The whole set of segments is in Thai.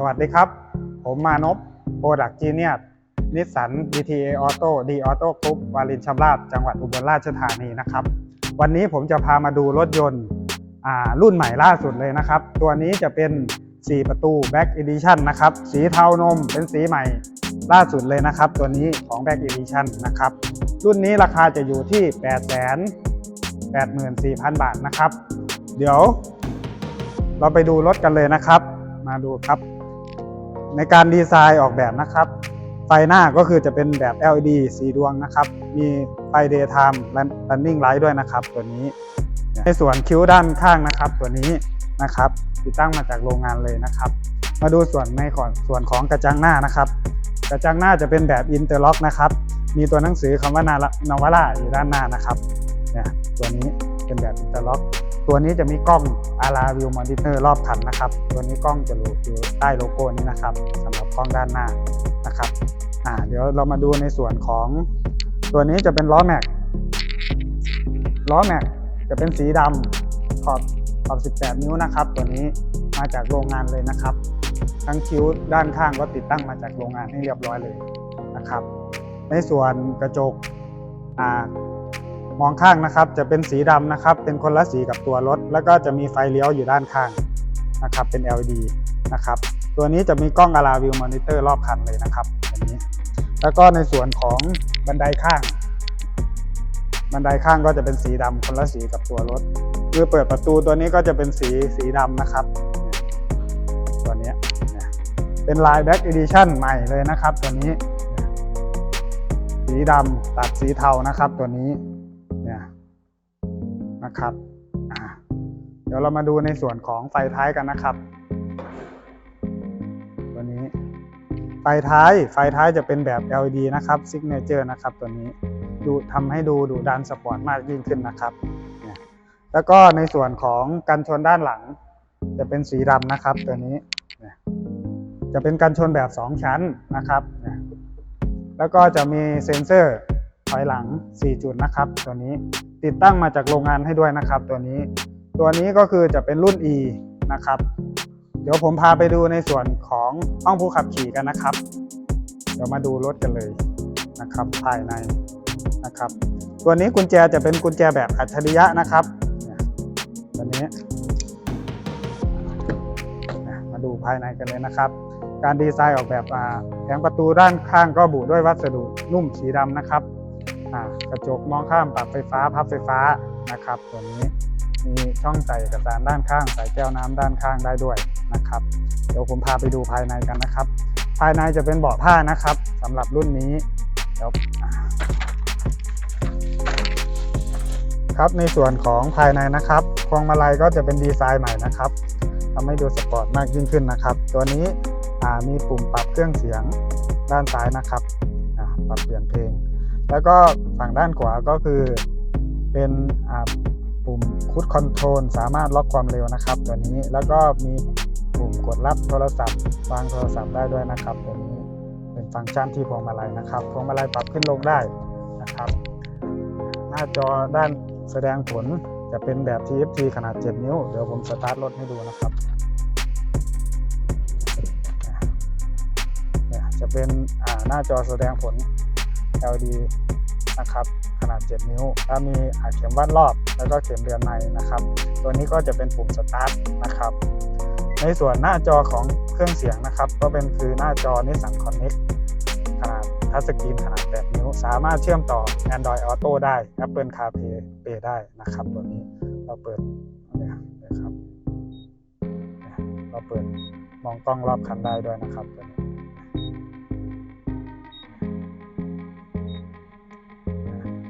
สวัสดีครับ ผมมานพโปรดักจีเนียนิสสัน DTA Auto D Auto Group วารินชำราบจังหวัดอุบลราชธานีนะครับ วันนี้ผมจะพามาดูรถยนต์รุ่นใหม่ล่าสุดเลยนะครับ ตัวนี้จะเป็น 4 ประตู Back Edition นะครับ สีเทานมเป็นสีใหม่ล่าสุดเลยนะครับ ตัวนี้ของ Back Edition นะครับ รุ่นนี้ราคาจะอยู่ที่ 8 8 4 0 0 0 บาทนะครับ เดี๋ยวเราไปดูรถกันเลยนะครับ มาดูครับ ในการดีไซน์ออกแบบนะครับ ไฟหน้าก็คือจะเป็นแบบ LED สีดวงนะครับ มีไฟ daytime running light ด้วยนะครับ ตัวนี้ ในส่วนคิ้วด้านข้างนะครับ ตัวนี้นะครับติดตั้งมาจากโรงงานเลยนะครับ มาดูส่วนในก่อนส่วนของกระจังหน้านะครับ กระจังหน้าจะเป็นแบบอินเตอร์ล็อกนะครับ มีตัวหนังสือคำว่านานวราอยู่ด้านหน้านะครับเนี่ยตัวนี้เป็นแบบอินเตอร์ล็อก ตัวนี้จะมีกล้อง a r a View Monitor รอบคันนะครับ ตัวนี้กล้องจะอยู่ใต้โลโก้นี้นะครับสำหรับกล้องด้านหน้านะครับอ่าเดี๋ยวเรามาดูในส่วนของ ตัวนี้จะเป็นล้อแม็กล้อแม็กจะเป็นสีดำขอบขอบ 18 นิ้วนะครับ ตัวนี้มาจากโรงงานเลยนะครับ ทั้งคิ้วด้านข้างก็ติดตั้งมาจากโรงงานให้เรียบร้อยเลยนะครับ ในส่วนกระจกอ่า มองข้างนะครับ จะเป็นสีดำนะครับ เป็นคนละสีกับตัวรถ แล้วก็จะมีไฟเลี้ยวอยู่ด้านข้างนะครับ เป็น LED นะครับ ตัวนี้จะมีกล้อง a r a View Monitor รอบคันเลยนะครับอันนี้ แล้วก็ในส่วนของบันไดข้าง บันไดข้างก็จะเป็นสีดำคนละสีกับตัวรถคือเปิดประตูตัวนี้ก็จะเป็นสีสีดำนะครับ ตัวนี้เป็นลาย Black Edition ใหม่เลยนะครับ ตัวนี้ สีดำตัดสีเทานะครับตัวนี้ นะครับ เดี๋ยวเรามาดูในส่วนของไฟท้ายกันนะครับ ตัวนี้ ไฟท้าย ไฟท้ายจะเป็นแบบ LED นะครับ Signature นะครับ ตัวนี้ดูทำให้ดูดูดันสปอร์ตมากยิ่งขึ้นนะครับ แล้วก็ในส่วนของกันชนด้านหลัง จะเป็นสีดำนะครับ ตัวนี้ จะเป็นกันชนแบบ 2 ชั้นนะครับ แล้วก็จะมีเซ็นเซอร์ ถอยหลัง 4 จุดนะครับ ตัวนี้ติดตั้งมาจากโรงงานให้ด้วยนะครับ ตัวนี้ ตัวนี้ก็คือจะเป็นรุ่น E นะครับ เดี๋ยวผมพาไปดูในส่วนของห้องผู้ขับขี่กันนะครับ เดี๋ยวมาดูรถกันเลยนะครับ ภายในนะครับ ตัวนี้กุญแจจะเป็นกุญแจแบบอัจฉริยะนะครับเนี่ยตัวนี้มาดูภายในกันเลยนะครับการดีไซน์ออกแบบอ่าแผงประตูด้านข้างก็บุด้วยวัสดุนุ่มสีดำนะครับ กระจกมองข้ามปรับไฟฟ้าพับไฟฟ้านะครับตัวนี้มีช่องใส่เอกสารด้านข้าง ใส่แก้วน้ำด้านข้างได้ด้วยนะครับ เดี๋ยวผมพาไปดูภายในกันนะครับ ภายในจะเป็นเบาะผ้านะครับสำหรับรุ่นนี้เดี๋ยวครับในส่วนของภายในนะครับพวงมาลัยก็จะเป็นดีไซน์ใหม่นะครับทำให้ดูสปอร์ตมากยิ่งขึ้นนะครับ ตัวนี้มีปุ่มปรับเครื่องเสียงด้านซ้ายนะครับปรับเปลี่ยนเพลง แล้วก็ฝั่งด้านขวาก็คือเป็นปุ่มคูดคอนโทรลสามารถล็อกความเร็วนะครับ ตัวนี้แล้วก็มีปุ่มกดรับโทรศัพท์วางโทรศัพท์ได้ด้วยนะครับ ตัวนี้เป็นฟังก์ชันที่พวงมาลัยนะครับพวงมาลัยปรับขึ้นลงได้นะครับ หน้าจอด้านแสดงผลจะเป็นแบบ TFT ขนาด 7 นิ้ว เดี๋ยวผมสตาร์ทรถให้ดูนะครับจะเป็นหน้าจอแสดงผล LED นะครับขนาด 7 นิ้ว แล้วมีอ่าเข็มวัดรอบแล้วก็เข็มเรือนในนะครับ ตัวนี้ก็จะเป็นปุ่มสตาร์ทนะครับ ในส่วนหน้าจอของเครื่องเสียงนะครับ ก็เป็นคือหน้าจอ Nissan Connect ขนาดทัชสกรีนขนาด 8 นิ้ว สามารถเชื่อมต่อ Android Auto ได้ Apple CarPlay Play ได้นะครับ ตัวนี้เราเปิดนะครับเนี่ยเราเปิดมองกล้องรอบคันได้ด้วยนะครับตัวนี้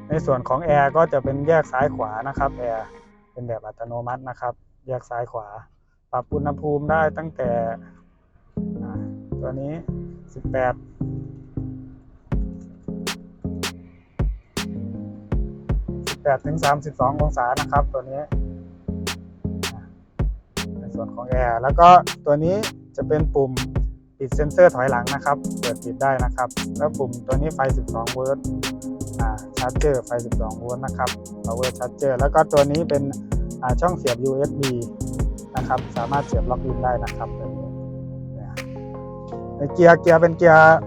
ในส่วนของแอร์ก็จะเป็นแยกซ้ายขวานะครับแอร์เป็นแบบอัตโนมัตินะครับ แยกซ้ายขวา ปรับอุณหภูมิได้ตั้งแต่ตัวนี้ 188ถึง 32 องศานะครับ ตัวนี้ ในส่วนของแอร์แล้วก็ตัวนี้จะเป็นปุ่มปิดเซ็นเซอร์ถอยหลังนะครับ เปิดปิดได้นะครับ แล้วปุ่มตัวนี้ไฟ 12 โวลต์ อ่าชาร์จเจอร์ไฟ 12 โวลต์นะครับ power charger แล้วก็ตัวนี้เป็นอ่าช่องเสียบ USB นะครับ สามารถเสียบล็อกอินได้นะครับเนี่ยในเกียร์เกียร์เป็นเกียร์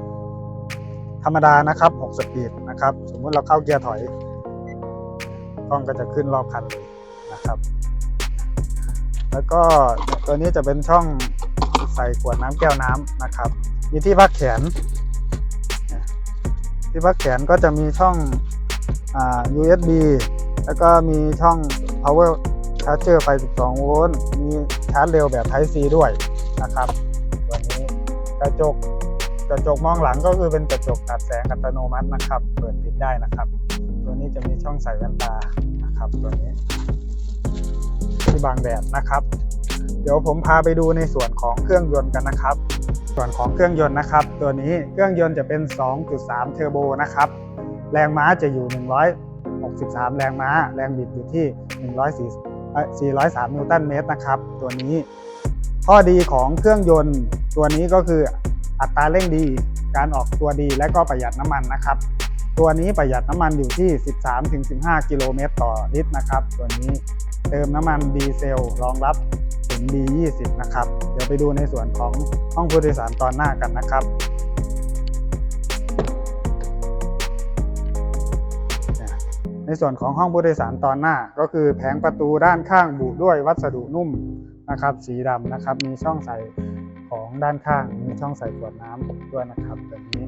ธรรมดานะครับ 6 สปีดนะครับ สมมุติเราเข้าเกียร์ถอยกล้องก็จะขึ้นรอบคันเลยนะครับ แล้วก็ตัวนี้จะเป็นช่องใส่ขวดน้ำแก้วน้ำนะครับ มีที่พักแขน ที่พักแขนก็จะมีช่องอ USB แล้วก็มีช่อง power charger ไฟ 12 โวลต์ มีชาร์จเร็วแบบ Type C ด้วยนะครับ ตัวนี้กระจกกระจกมองหลังก็คือเป็นกระจกตัดแสงอัตโนมัตินะครับ เปิดปิดได้นะครับ ตัวนี้จะมีช่องใส่แว่นตานะครับ ตัวนี้ที่บังแดดนะครับ เดี๋ยวผมพาไปดูในส่วนของเครื่องยนต์กันนะครับ ส่วนของเครื่องยนต์นะครับ ตัวนี้เครื่องยนต์จะเป็น 2.3 เทอร์โบนะครับ แรงม้าจะอยู่ 163 แรงม้า แรงบิดอยู่ที่ 104เอ่อ403 นิวตันเมตรนะครับ ตัวนี้ ข้อดีของเครื่องยนต์ตัวนี้ก็คืออัตราเร่งดี การออกตัวดีและก็ประหยัดน้ำมันนะครับ ตัวนี้ประหยัดน้ำมันอยู่ที่ 13-15 กิโลเมตรต่อลิตรนะครับ ตัวนี้เติมน้ำมันดีเซลรองรับ B20 นะครับ เดี๋ยวไปดูในส่วนของห้องผู้โดยสารตอนหน้ากันนะครับในส่วนของห้องผู้โดยสารตอนหน้า ก็คือแผงประตูด้านข้างบุด้วยวัสดุนุ่มนะครับ สีดำนะครับ มีช่องใส่ของด้านข้าง มีช่องใส่ขวดน้ำด้วยนะครับแบบนี้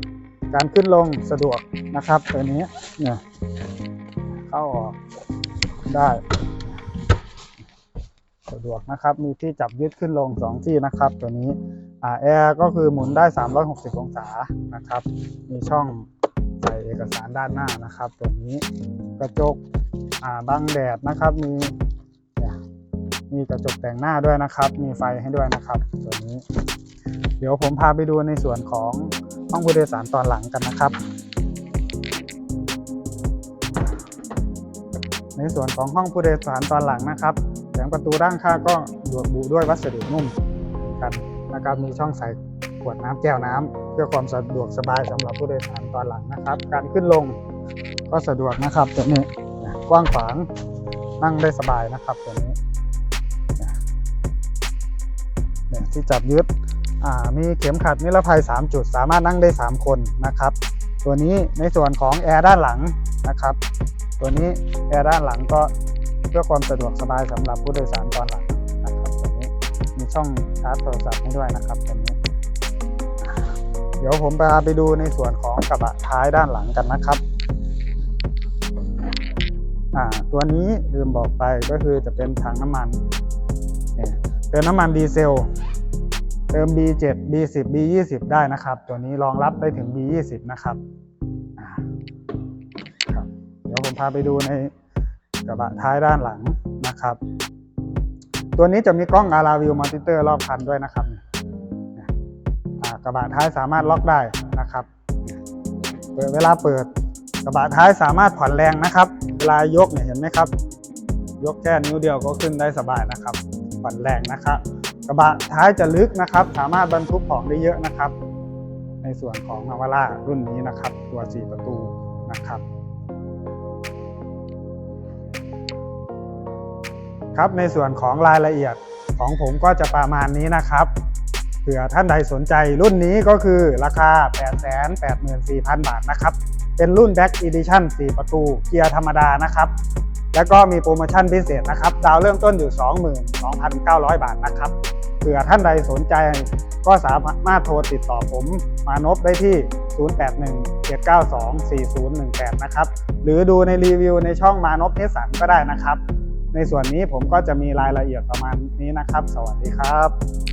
การขึ้นลงสะดวกนะครับตัวนี้เนี่ยเข้าออกได้ สะดวกนะครับ มีที่จับยึดขึ้นลง 2 ที่นะครับ ตัวนี้แอร์ก็คือหมุนได้ 360 องศานะครับ มีช่องใส่เอกสารด้านหน้านะครับ ตัวนี้กระจกบังแดดนะครับ มีเนี่ยมีกระจกแต่งหน้าด้วยนะครับ มีไฟให้ด้วยนะครับ ตัวนี้ เดี๋ยวผมพาไปดูในส่วนของห้องผู้โดยสารตอนหลังกันนะครับ ในส่วนของห้องผู้โดยสารตอนหลังนะครับ งประตูด้านข้างก็ดบุด้วยวัสดุนุ่มกันนะครับมีช่องใส่ขวดน้ำแก้วน้ำเพื่อความสะดวกสบายสำหรับผู้โดยสารตอนหลังนะครับ การขึ้นลงก็สะดวกนะครับตัวนี้กว้างขวางนั่งได้สบายนะครับตัวนี้เนี่ยที่จับยึดอ่ามีเข็มขัดนิรภัย 3 จุด สามารถนั่งได้ 3 คนนะครับ ตัวนี้ในส่วนของแอร์ด้านหลังนะครับ ตัวนี้แอร์ด้านหลังก็ พื่อความสะดวกสบายสำหรับผู้โดยสารตอนหลังนะครับตัวนี้มีช่องชาร์จโทรศัพท์ให้ด้วยนะครับตัวนี้ เดี๋ยวผมพาไปดูในส่วนของกระบะท้ายด้านหลังกันนะครับอ่าตัวนี้ลืมบอกไปก็คือจะเป็นถังน้ำมันเนี่ยเติมน้ำมันดีเซลเติม B7 B10 B20 ได้นะครับ ตัวนี้รองรับได้ถึง B20 นะครับเดี๋ยวผมพาไปดูใน กระบะท้ายด้านหลังนะครับ ตัวนี้จะมีกล้องอาราวิวมอนิเตอร์รอบคันด้วยนะครับกระบะท้ายสามารถล็อกได้นะครับเปิดเวลาเปิดกระบะท้ายสามารถผ่อนแรงนะครับ เวลายกเนี่ยเห็นไหมครับ ยกแค่นิ้วเดียวก็ขึ้นได้สบายนะครับผ่อนแรงนะครับ กระบะท้ายจะลึกนะครับ สามารถบรรทุกของได้เยอะนะครับ ในส่วนของนาวาร่ารุ่นนี้นะครับ ตัว 4 ประตูนะครับ ครับในส่วนของรายละเอียดของผมก็จะประมาณนี้นะครับเผื่อท่านใดสนใจรุ่นนี้ก็คือราคา 884,000 บาทนะครับ เป็นรุ่น Back Edition 4 ประตูเกียร์ธรรมดานะครับ แล้วก็มีโปรโมชั่นพิเศษนะครับ ดาวเริ่มต้นอยู่ 22,900 บาทนะครับเผื่อท่านใดสนใจก็สามารถโทรติดต่อผมมานพได้ที่ 0817924018 นะครับ หรือดูในรีวิวในช่องมานพเนสันก็ได้นะครับ ในส่วนนี้ผมก็จะมีรายละเอียดประมาณนี้นะครับ สวัสดีครับ